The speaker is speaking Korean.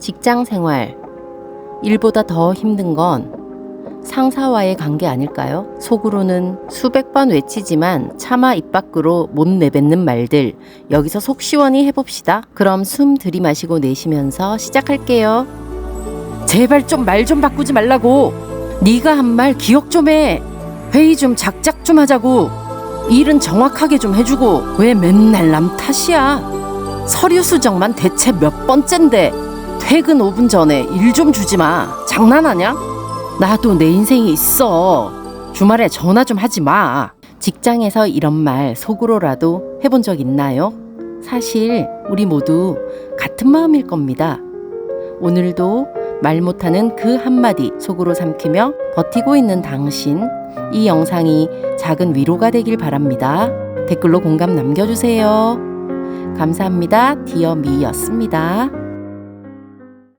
직장 생활. 일보다 더 힘든 건 상사와의 관계 아닐까요? 속으로는 수백 번 외치지만 차마 입 밖으로 못 내뱉는 말들. 여기서 속 시원히 해봅시다. 그럼 숨 들이마시고 내쉬면서 시작할게요. 제발 좀 말 좀 바꾸지 말라고. 네가 한 말 기억 좀 해. 회의 좀 작작 좀 하자고. 일은 정확하게 좀 해주고 왜 맨날 남 탓이야? 서류 수정만 대체 몇 번째인데 퇴근 5분 전에 일 좀 주지 마. 장난하냐? 나도 내 인생이 있어. 주말에 전화 좀 하지 마. 직장에서 이런 말 속으로라도 해본 적 있나요? 사실 우리 모두 같은 마음일 겁니다. 오늘도 말 못하는 그 한마디 속으로 삼키며 버티고 있는 당신. 이 영상이 작은 위로가 되길 바랍니다. 댓글로 공감 남겨주세요. 감사합니다. 디어미였습니다.